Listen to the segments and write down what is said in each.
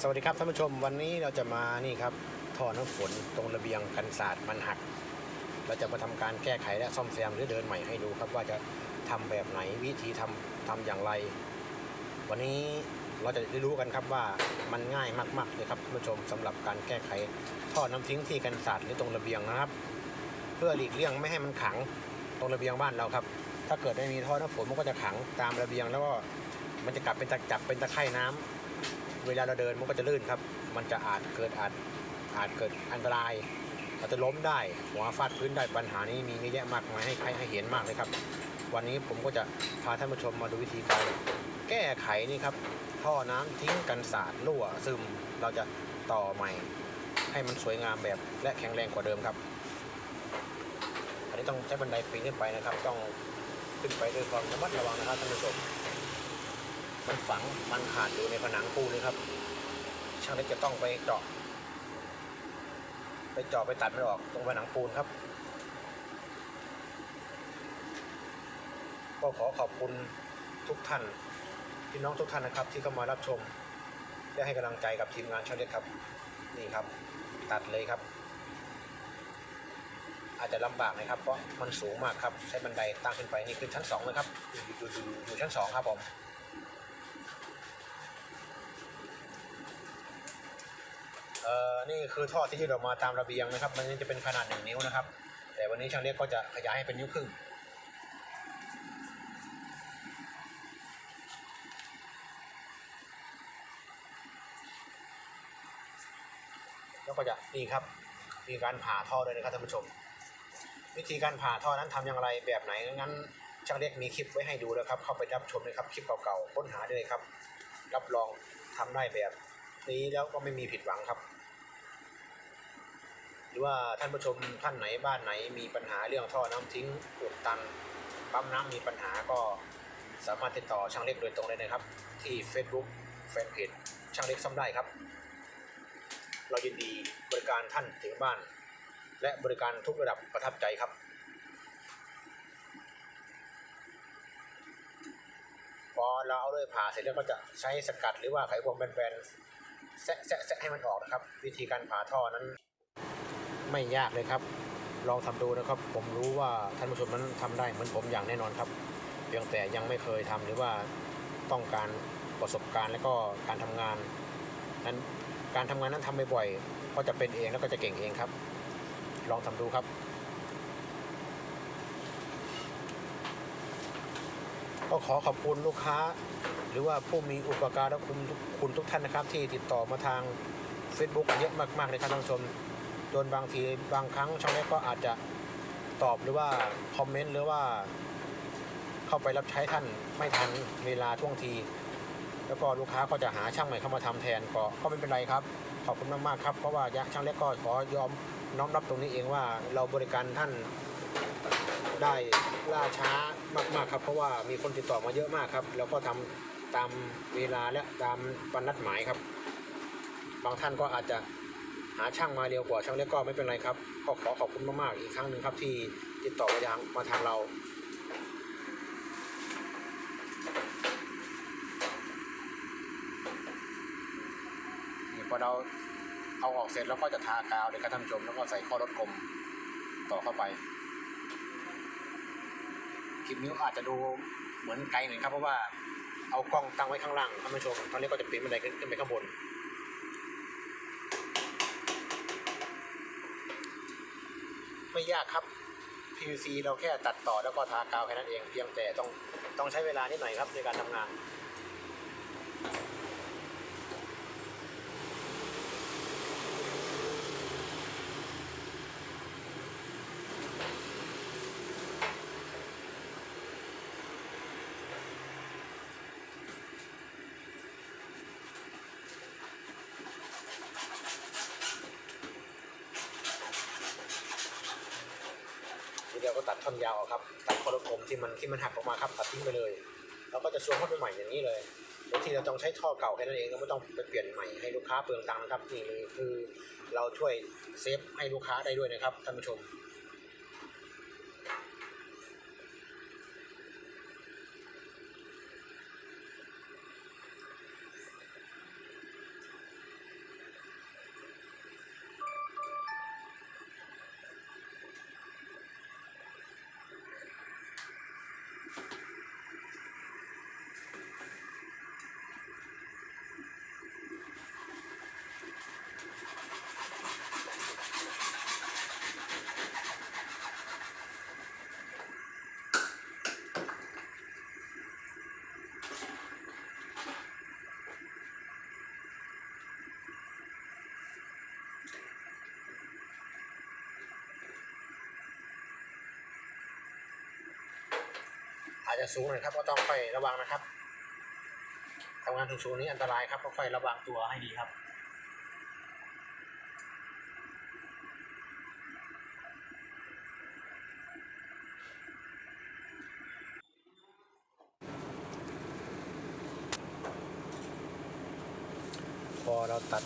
สวัสดีครับท่านผู้ชมวันนี้เราจะมานี่ครับท่อน้ำฝนตรงระเบียงกันศาสตร์มันหัก เราจะมาทำการแก้ไขและซ่อมแซมหรือเดินใหม่ให้ดูครับว่าจะทำแบบไหนวิธีทำทำอย่างไร วันนี้เราจะได้รู้กันครับว่ามันง่ายมากๆเลยครับท่านผู้ชมสำหรับการแก้ไขท่อน้ำทิ้งที่กันศาสตร์หรือตรงระเบียงนะครับ เพื่อหลีกเลี่ยงไม่ให้มันขังตรงระเบียงบ้านเราครับ ถ้าเกิดไม่มีท่อน้ำฝนมันก็จะขังตามระเบียงแล้วก็มันจะกลับเป็นตะจับเป็นตะไคร่น้ำ เวลาเราเดินมันก็จะลื่นครับ มันจะอาจเกิดอาจอาจเกิดอันตรายอาจจะล้มได้หัวฟาดพื้นได้ปัญหานี้มีเยอะแยะมากมายให้ให้ให้เห็นมากเลยครับ วันนี้ผมก็จะพาท่านผู้ชมมาดูวิธีการแก้ไขนี่ครับท่อน้ำทิ้งกันสาดรั่วซึมเราจะต่อใหม่ ให้มันสวยงามแบบและแข็งแรงกว่าเดิมครับ อันนี้ต้องใช้บันไดปีนขึ้นไปนะครับ ต้องขึ้นไปด้วยความระมัดระวังนะครับท่านผู้ชม มันฝังมันขาดอยู่ในผนังปูนเลยครับ ช่างเล็กจะต้องไปเจาะ ไปเจาะไปตัดมันออกตรงผนังปูนครับ ก็ขอขอบคุณทุกท่านพี่น้องทุกท่านนะครับ ที่เข้ามารับชมและให้กำลังใจกับทีมงานช่างเล็กครับ นี่ครับ ตัดเลยครับ อาจจะลำบากนะครับเพราะมันสูงมากครับใช้บันไดตั้งขึ้นไปนี่คือชั้นสองนะครับอยู่อยู่อยู่อยู่ชั้นสองครับผม เอ่อนี่คือท่อที่ยืดออกมาตามระเบียงนะครับ มันจะเป็นขนาดหนึ่งนิ้วนะครับ แต่วันนี้ช่างเล็กก็จะขยายให้เป็นนิ้วครึ่งแล้วก็จะนี่ครับมีการผ่าท่อด้วยนะครับท่านผู้ชม วิธีการผ่าท่อนั้นทำอย่างไรแบบไหนงั้นช่างเล็กมีคลิปไว้ให้ดูแล้วครับ เข้าไปรับชมเลยครับคลิปเก่าๆค้นหาได้เลยครับ รับรองทำได้แบบนี้แล้วก็ไม่มีผิดหวังครับ รือว่าท่านผู้ชมท่านไหนบ้านไหนมีปัญหาเรื่องท่อน้ำทิ้งอุดตันปั๊มน้ำมีปัญหาก็สามารถติดต่อช่างเล็กโดยตรงเลยนะครับ ที่ Facebook แฟนเพจช่างเล็กซ่อมได้ครับ เรายินดีบริการท่านถึงบ้าน และบริการทุกระดับประทับใจครับพอเราเอาเลยผ่าเสร็จแล้วก็จะใช้สกัดหรือว่าไขควงแบนๆแซะแซะแซะให้มันออกนะครับ วิธีการผ่าท่อนั้น ไม่ยากเลยครับ ลองทำดูนะครับ ผมรู้ว่าท่านผู้ชมนั้นทำได้เหมือนผมอย่างแน่นอนครับ เพียงแต่ยังไม่เคยทำหรือว่าต้องการประสบการณ์และก็การทำงานนั้นการทำงานนั้นทำบ่อยๆก็จะเป็นเองแล้วก็จะเก่งเองครับ ลองทำดูครับ ก็ขอขอบคุณลูกค้า หรือว่าผู้มีอุปการะคุณคุณทุกท่านนะครับ ที่ติดต่อมาทาง Facebook เยอะมากๆเลยครับท่านผู้ชม จนบางทีบางครั้งช่องเล็กก็อาจจะตอบหรือว่าคอมเมนต์หรือว่า เข้าไปรับใช้ท่านไม่ทันเวลาท่วงที แล้วก็ลูกค้าก็จะหาช่างใหม่เข้ามาทำแทนก็ก็ไม่เป็นไรครับ ขอบคุณมากๆครับเพราะว่ายะช่างเล็กก็ขอยอมน้อมรับตรงนี้เองว่าเราบริการท่านได้ล่าช้ามากๆครับ เพราะว่ามีคนติดต่อมาเยอะมากครับ แล้วก็ทำตามเวลาและตามวันนัดหมายครับ บางท่านก็อาจจะ หาช่างมาเร็วกว่าช่างเล็กก็ไม่เป็นไรครับก็ขอขอบคุณมากๆอีกครั้งหนึ่งครับที่ติดต่อมาทางมาทางเราพอเราเอาออกเสร็จแล้วก็จะทากาวเลยครับท่านผู้ชมแล้วก็ใส่ข้อรถกลมต่อเข้าไปคลิปนี้อาจจะดูเหมือนไกลหน่อยครับเพราะว่าเอากล้องตั้งไว้ข้างล่างท่านผู้ชมตอนนี้ก็จะปีนบันไดขึ้นไปข้างบน ไม่ยากครับ PVC เราแค่ตัดต่อแล้วก็ทากาวแค่นั้นเอง เพียงแต่ต้องต้องใช้เวลานิดหน่อยครับในการทำงาน ตัดท่อนยาวออกครับ ตัดคอรกลมที่มันที่มันหักออกมาครับ ตัดทิ้งไปเลย แล้วก็จะซวงเข้าไปใหม่อย่างนี้เลยบางทีเราต้องใช้ท่อเก่าแค่นั้นเองก็ไม่ต้องไปเปลี่ยนใหม่ให้ลูกค้าเปลืองตังค์ครับนี่คือเราช่วยเซฟให้ลูกค้าได้ด้วยนะครับท่านผู้ชม จจะสูงหน่อยครับก็ต้องค่อยระวังนะครับทำงานสูงๆนี้อันตรายครับก็ค่อยระวังตัวให้ดีครับพอเราตัด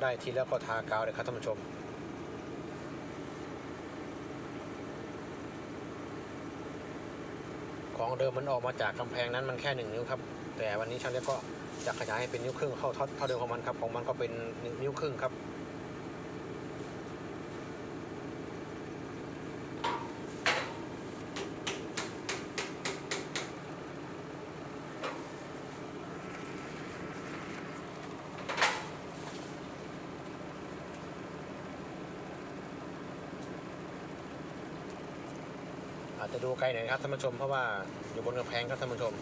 ได้ทีแล้วก็ทากาวเลยครับท่านผู้ชม ของเดิมมันออกมาจากกำแพงนั้นมันแค่หนึ่งนิ้วครับ แต่วันนี้ช่างเล็กก็จะขยายให้เป็นนิ้วครึ่งเข้าเท่าเดิมของมันครับ ของมันก็เป็นนิ้วครึ่งครับ อาจจะดูไกลหน่อยครับท่านผู้ชมเพราะว่าอยู่บนกำแพงครับท่านผู้ชม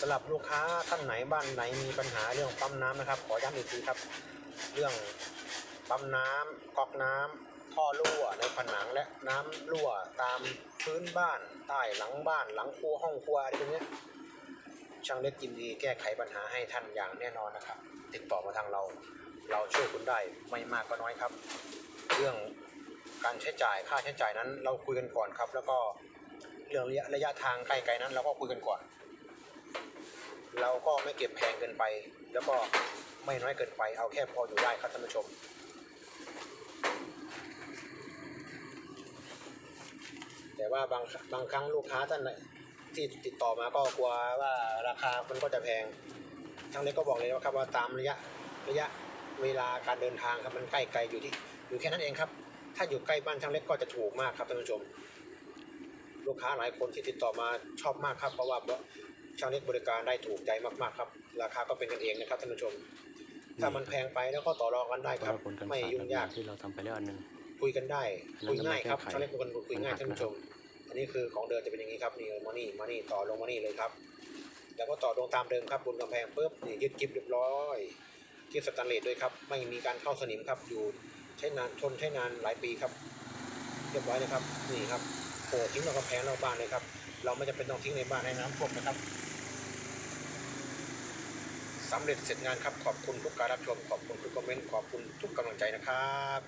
สำหรับลูกค้าท่านไหนบ้านไหนมีปัญหาเรื่องปั๊มน้ำนะครับ ขอย้ำอีกทีครับ เรื่องปั๊มน้ำก๊อกน้ำ ท่อรั่วในผนังและน้ำรั่วตามพื้นบ้านใต้หลังบ้านหลังครัวห้องครัวอะไรพวกเนี้ช่างเล็กยินดีแก้ไขปัญหาให้ท่านอย่างแน่นอนนะครับ ติดต่อมาทางเรา เราช่วยคุณได้ไม่มากก็น้อยครับ เรื่องการใช้จ่ายค่าใช้จ่ายนั้น เราคุยกันก่อนครับ แล้วก็เรื่องระยะระยะทางใกลๆนั้น เราก็คุยกันก่อน เราก็ไม่เก็บแพงเกินไป แล้วก็ไม่น้อยเกินไปเอาแค่พออยู่ได้ครับท่านผู้ชม แต่ว่าบางบางครั้งลูกค้าท่านไหนที่ติดต่อมาก็กลัวว่าราคามันก็จะแพงทางนี้ก็บอกเลยว่าครับว่าตามระยะระยะเวลาการเดินทางครับมันใกล้ไกลอยู่ที่อยู่แค่นั้นเองครับ ถ้าอยู่ใกล้บ้านช่างเล็กก็จะถูกมากครับท่านผู้ชม ลูกค้าหลายคนที่ติดต่อมาชอบมากครับเพราะว่าช่างเล็กบริการได้ถูกใจมากๆครับ ราคาก็เป็นกันเองนะครับท่านผู้ชม ถ้ามันแพงไปแล้วก็ต่อรองกันได้ครับผลการไม่สาดยุ่งยากที่เราทำไปแล้วอันหนึ่ง คุยกันได้แล้วคุยง่ายครับก็มาแก้ไขช่างเล็กเป็นคนคุยง่ายปัญหาท่านผู้ชม อันนี้คือของเดิมจะเป็นอย่างนี้ครับนี่มานี่มานี่ต่อลงมานี่เลยครับ แล้วก็ต่อลงตามเดิมครับบนกำแพงปุ๊บนี่ยึดกิ๊บเรียบร้อยกิ๊บสแตนเลสด้วยครับ ไม่มีการเข้าสนิมครับอยู่ใช้นานทนใช้นานหลายปีครับ เรียบร้อยเลยครับนี่ครับโผล่ทิ้งนอกกำแพงนอกบ้านเลยครับ เราไม่จำเป็นต้องทิ้งในบ้านให้น้ำท่วมนะครับสำเร็จเสร็จงานครับ ขอบคุณทุกการรับชม ขอบคุณทุกคอมเมนต์ ขอบคุณทุกกำลังใจนะครับ